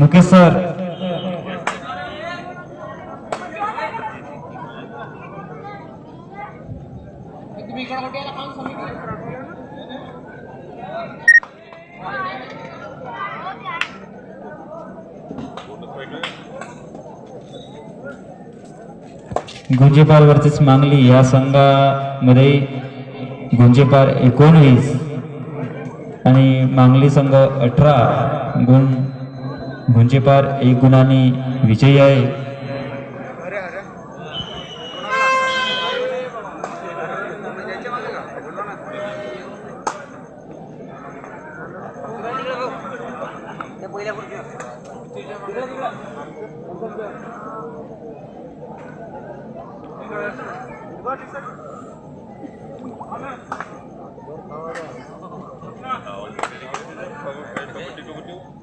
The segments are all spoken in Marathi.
मुकेश सर. गुंजेपार वरतीच मांगली या संघामध्ये गुंजेपार एकोणवीस आणि मांगली संघ अठरा गुण म्हणजे गुंजेपार एक गुणाने विजयी आहे Thank you.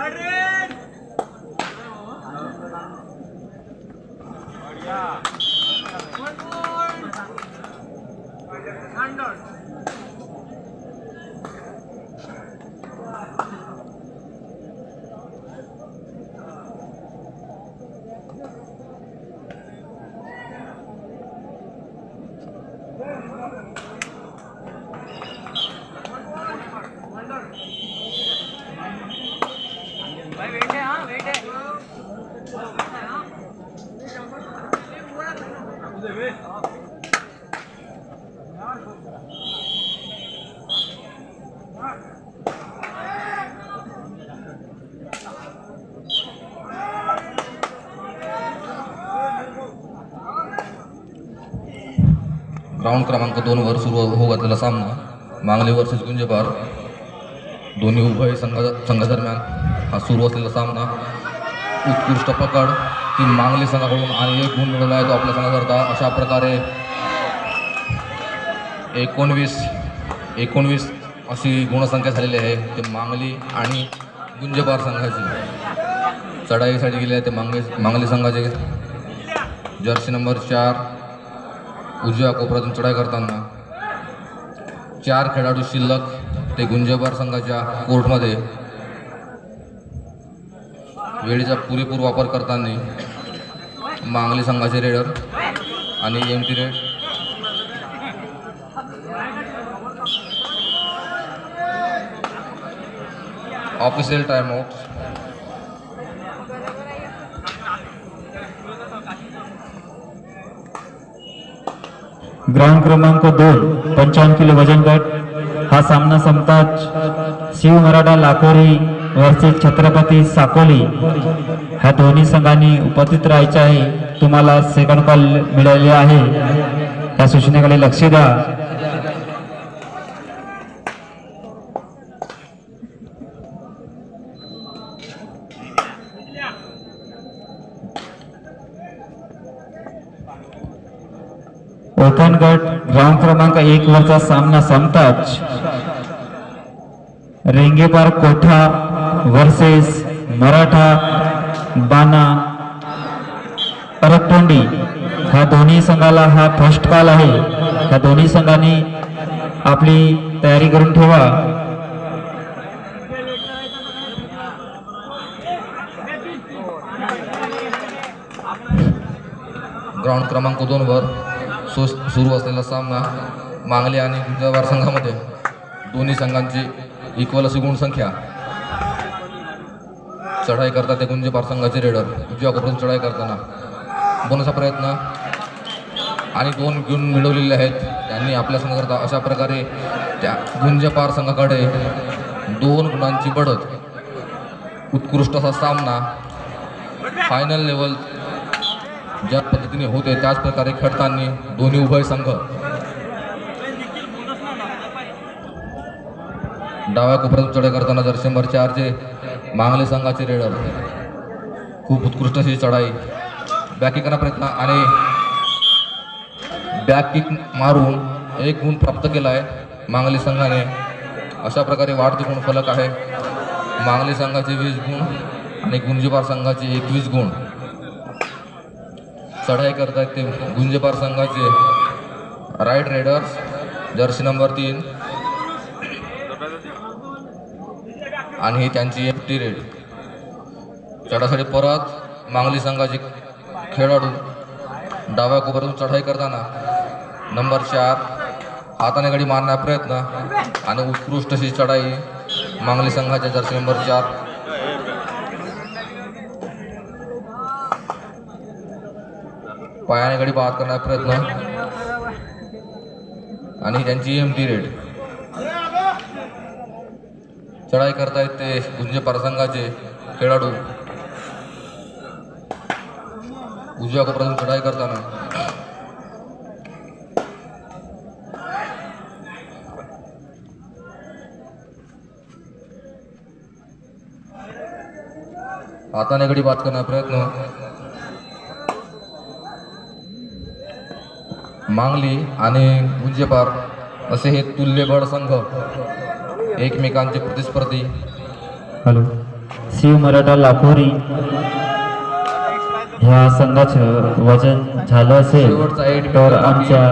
¡Arre! राऊंड क्रमांक दोनवर सुरू होऊ घातलेला सामना. मांगली वर्सेस गुंजेपार दोन्ही उभय संघा संघादरम्यान हा सुरू असलेला सामना. उत्कृष्ट पकड की मांगली संघाकडून आणि एक गुण मिळवला आहे तो आपल्या संघाकरता. अशा प्रकारे एकोणवीस एकोणवीस अशी गुणसंख्या झालेली आहे. ते मांगली आणि गुंजेपार संघाची. चढाईसाठी गेले आहे ते मांगली मांगली संघाचे. जर्सी नंबर चार. उजव्या कोपऱ्यातून चढाई करताना चार खेळाडू शिल्लक ते गुंजेबार संघाच्या कोर्टमध्ये. वेळेचा पुरेपूर वापर करताना मांगली संघाचे रेडर आणि M T raid. Official timeout. Ground क्रमांक दोन पंचावन्न किलो वजन गट. हा सामना संपताच शिव मराठा लाखोरी वर्सेस छत्रपती साकोली ह्या दोन्ही संघांनी उपस्थित राहायचे आहे. तुम्हाला सेकंड कॉल मिळाले आहे. या सूचनेकडे लक्ष द्या. गट ग्राउंड क्रमांक एक वरचा सामना संपताच रेंगेपार कोठा वर्सेस मराठा बाना परतोंडी. ह्या दोन्ही संघाला हा फर्स्ट कॉल आहे. ह्या दोन्ही संघांनी आपली तयारी करून ठेवा. ग्राउंड क्रमांक दोन वर सो सुरू असलेला सामना मांगली आणि गुजराबार संघामध्ये. दोन्ही संघांची इक्वल अशी गुणसंख्या. चढाई करतात ते गुंजेपार संघाचे रेडर. उजव्या कोपऱ्यातून चढाई करताना. बोनचा प्रयत्न. आणि दोन गुण मिळवलेले आहेत. त्यांनी आपल्या संघाकरता अशा प्रकारे त्या गुंजेपार संघाकडे दोन गुणांची बढत. उत्कृष्ट असा सामना. फायनल लेवल पद्धतीने होते त्याच प्रकारे खेळताना दोन्ही उभय संघ. डाव्या कोपऱ्यात चढाई करताना जर शंभर चारचे मांगले संघाचे रेडर. खूप उत्कृष्ट अशी चढाई. बॅकिंग प्रयत्न आणि बॅक किक मारून एक गुण प्राप्त केला आहे मांगली संघाने. अशा प्रकारे वाढते गुण फलक आहे. मांगली संघाचे वीस गुण आणि गुंजीबार संघाचे एकवीस गुण. चढाई करतायत ते गुंजेपार संघाचे राईट रेडर्स जर्सी नंबर तीन. आणि ही त्यांची एफ टी रेड चढासाठी परत मांगली संघाचे खेळाडू डाव्या कोपऱ्यातून चढाई करताना नंबर चार हाताने गडी मारण्याचा प्रयत्न आणि उत्कृष्ट अशी चढाई मांगली संघाच्या जर्सी नंबर चार पायाने गडी बाद करण्याचा प्रयत्न. आणि त्यांची एम टी रेड चढाई करतायत ते गुंज प्रसंगाचे खेळाडू. उजव्या कोपऱ्यातून चढाई करताना. हाताने गडी बाद करण्याचा प्रयत्न. मांगली आणि गुंजेपार असे हे तुल्यबळ संघ एकमेकांचे प्रतिस्पर्धी. हॅलो. शिव मराठा लाखोरी. ह्या संघाचं वजन झालं असेल तर आमच्या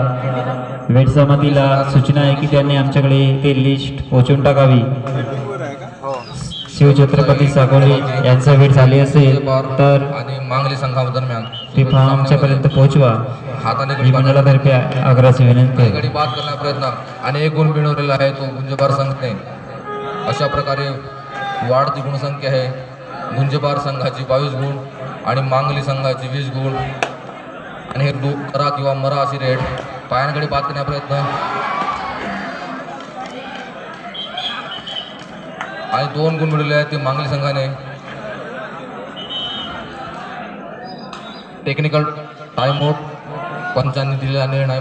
वेट समितीला सूचना आहे की त्यांनी आमच्याकडे ते लिस्ट पोचवून टाकावी. शिवछत्रपती साकोली यांचा वेट झाली असेल तर आणि मांगली संघादरम्यान ती फॉर्म आमच्यापर्यंत पोहोचवा. हाताने मंडळातर्फे आग्रहाची विनंती आहे. बाद करण्याचा प्रयत्न. आणि एक गुण मिळवलेला आहे तो गुंजबार संघने. अशा प्रकारे वाढती गुणसंख्या आहे. गुंजबार संघाची बावीस गुण आणि मांगली संघाची वीस गुण. आणि हे दो करा किंवा मरा अशी रेट. पायांकडे बाद करण्याचा प्रयत्न. आणि दोन गुण मिळवले आहेत ते मांगली संघाने. टेक्निकल टाईम आउट पंचांनी दिलेला निर्णय.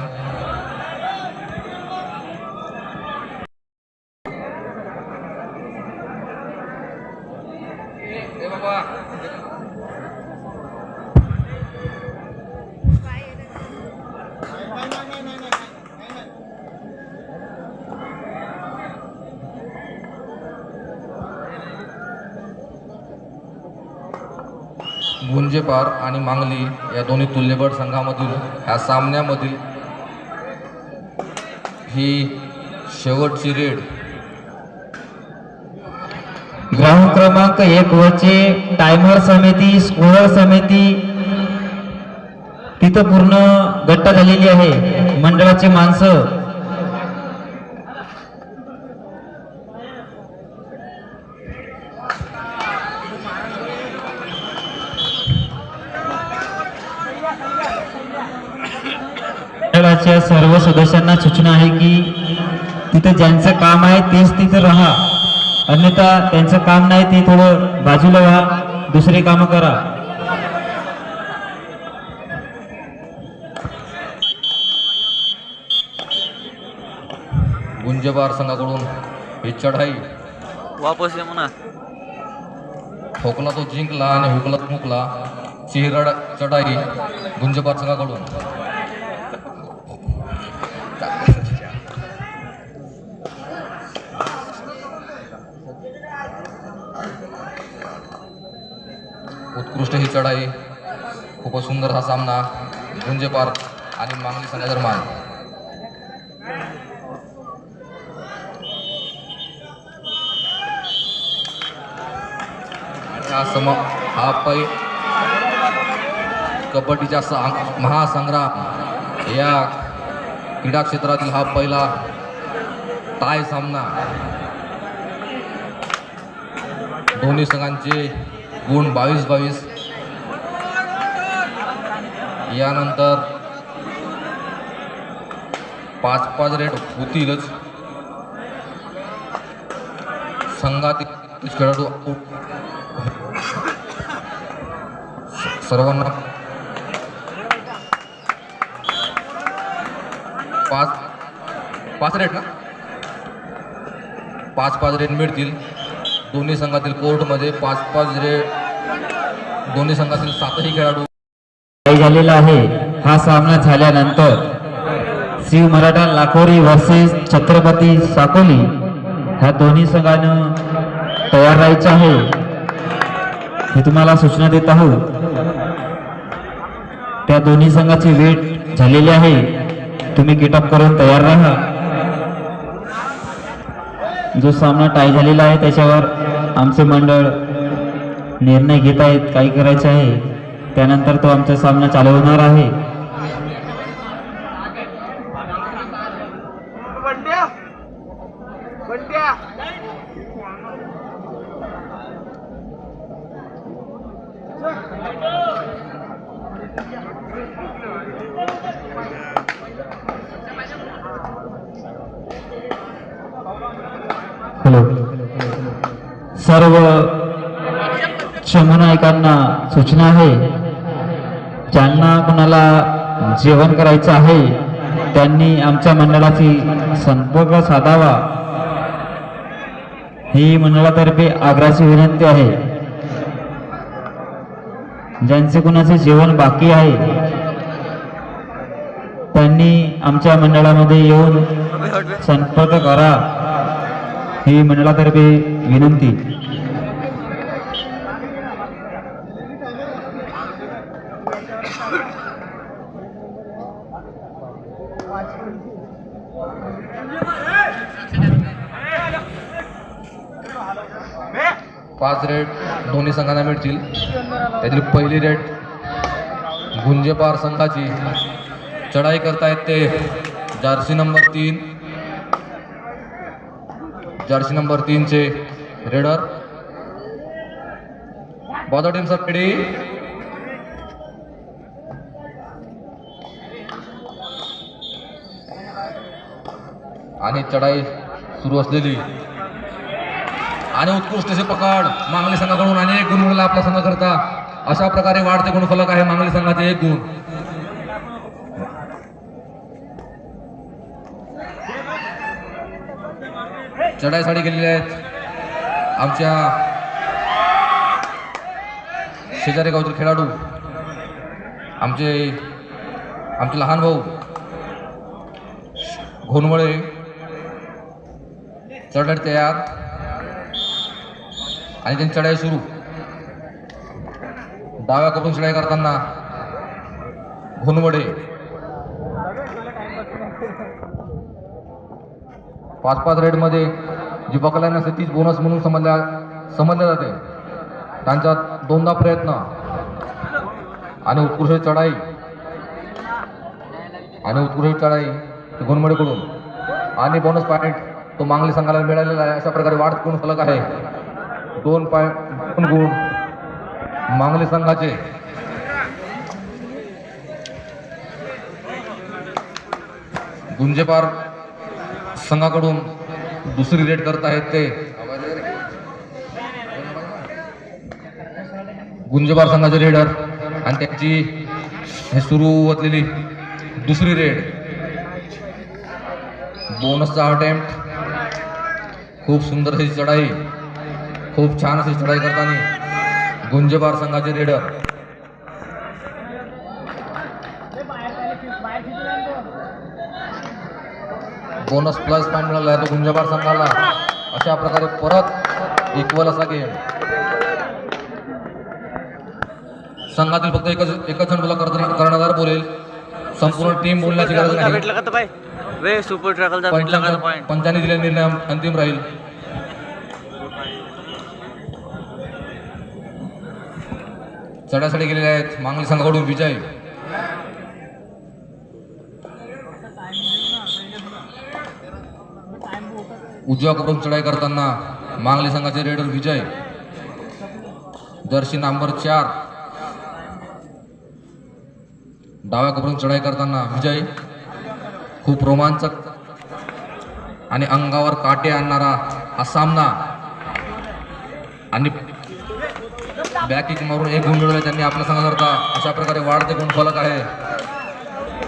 गुंजेपार आणि मांगली या दोन्ही तुल्यबळ संघामधील ह्या सामन्यामधील ही शेवटची रेड. ग्राउंड क्रमांक एक वरचे टायमर समिती स्कोअर समिती तिथं पूर्ण गट्टा झालेली आहे. मंडळाची माणसं मंडळाच्या सर्व सदस्यांना सूचना आहे की तिथं ज्यांचं काम आहे तेच तिथं राहा. अन्यथा त्यांचं काम नाही ते थोडं बाजूला व्हा. दुसरे कामं करा. गुंजेबार संघाकडून ही चढाई. वापस ये म्हणा. ठोकला तो जिंकला आणि हुकला तो मुकला. चिरड चढाई गुंजबार संघाकडून. उत्कृष्ट ही चढाई खूपच सुंदर हा सामना गुंजेपार आणि मांगली संघादरम्यान हा सम हा पै कबड्डीच्या महासंग्राम या क्रीडा क्षेत्रातील हा पहिला टाय सामना. दोन्ही संघांचे गुण बावीस बावीस. यानंतर पाच पाच रेट होतीलच. संघातील खेळाडू सर्वांना पाच पाच रेट ना? पाच पाच रेट मिळतील. दोन्ही संघातील कोर्टमध्ये पाच पाच रेट. दोन्ही संघातील सातही खेळाडू झालेला आहे. हा सामना झाल्यानंतर शिव मराठा लाखोरी वर्सेस छत्रपती साकोली ह्या दोन्ही संघानं तयार राहायचं आहे. हे तुम्हाला सूचना देत आहोत. त्या दोन्ही संघाची वेट झालेली आहे. तुम्ही गेटअप करून तयार राहा. जो सामना टाय झालेला आहे त्याच्यावर आमचे मंडळ निर्णय घेत आहेत काय करायचे आहे. त्यानंतर तो आमचा सामना चालू होणार आहे हॅलो. सर्व शंभूनायकांना सूचना आहे. त्यांना कुणाला जेवण करायचं आहे त्यांनी आमच्या मंडळाची संपर्क साधावा. ही मंडळातर्फे आग्रहाची विनंती आहे. ज्यांचे कुणाचे जेवण बाकी आहे त्यांनी आमच्या मंडळामध्ये येऊन संपर्क करा. ही मंडळातर्फे विनंती. पाच रेड दोन्ही संघांना मिळतील. त्यातील पहिली रेड गुंजेपार संघाची. चढाई करतायत ते. जर्सी नंबर तीन. जर्सी नंबर तीनचे रेडर. बॉदर टीम सर आणि चढाई सुरू असलेली. आणि उत्कृष्ट असे पकड मांगली संघाकडून अनेक गुण मिळाला आपला संघ करता अशा प्रकारे वाढते गुणफलक आहे मांगली संघाचे एक गुण. चढाईसाठी गेलेले आहेत. आमच्या शेजारी गावातील खेळाडू. आमचे आमचे लहान भाऊ. घोनवळे चढ तयार आणि त्यांची चढाई सुरू. डाव्या करून चढाई करताना घुनवडे. पाच पाच रेडमध्ये जी बकलाईन असते तीच बोनस म्हणून समजल्या समजल्या जाते. त्यांचा दोनदा प्रयत्न. आणि उत्कृष्ट चढाई. आणि उत्कृष्ट चढाई घुनमडेकडून आणि बोनस पॉईंट तो मांगली संघाला मिळालेला आहे. अशा प्रकारे वाढत गुण फलक आहे. दोन पॉईंट दोन गुण. मांगली संघाचे. गुंजेपार संघाकडून दुसरी रेड करत आहेत ते. गुंजेपार संघाचे रेडर आणि त्यांची हे सुरू असलेली दुसरी रेड बोनसचा अटेम्प्ट खूप सुंदर अशी चढाई खूप छान अशी चढाई करताना गुंजबार संघाचे रेडर बोनस प्लस पॉईंट मिळाला आहे तो गुंजबार संघाला. अशा प्रकारे परत इक्वल असा गेम संघातील फक्त एकच एकच जण तुला कर्णधार बोलेल संपूर्ण टीम बोलण्याची गरज नाही. वे सुपर ट्रॅकलचा पॉईंट पंचाने दिलेला निर्णय अंतिम राहील. चढ्यासाठी गेलेले आहेत. मांगली संघाकडून विजय. उजव्या करून चढाई करताना मांगली संघाचे रेडर विजय. जर्सी नंबर चार. डाव्या करून चढाई करताना विजय. खूप रोमांचक आणि अंगावर काटे आणणारा हा सामना. आणि बॅक मारून एक गुण मिळवले त्यांनी आपल्या संघाकरता. अशा प्रकारे वाढते गुण फलक आहे.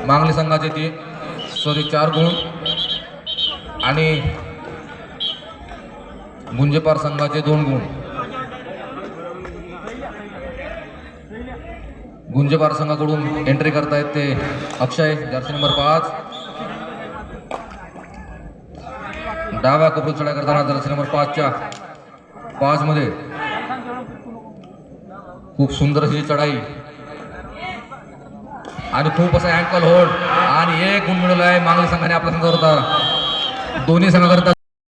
मांगली संघाचे ती. सॉरी चार गुण. आणि गुंजेपार संघाचे दोन गुण. गुंजेपार संघाकडून एंट्री करतायत ते अक्षय जर्सी नंबर पाच. डाव्या कपडे चढाई करताना जर्सी नंबर पाचच्या पाच मध्ये खूप सुंदर अशी चढाई. आणि खूप असा अँकल होल्ड आणि एक गुण मिळवला आहे मागणी संघाने आपल्या संघाकरता दोन्ही संघाकरता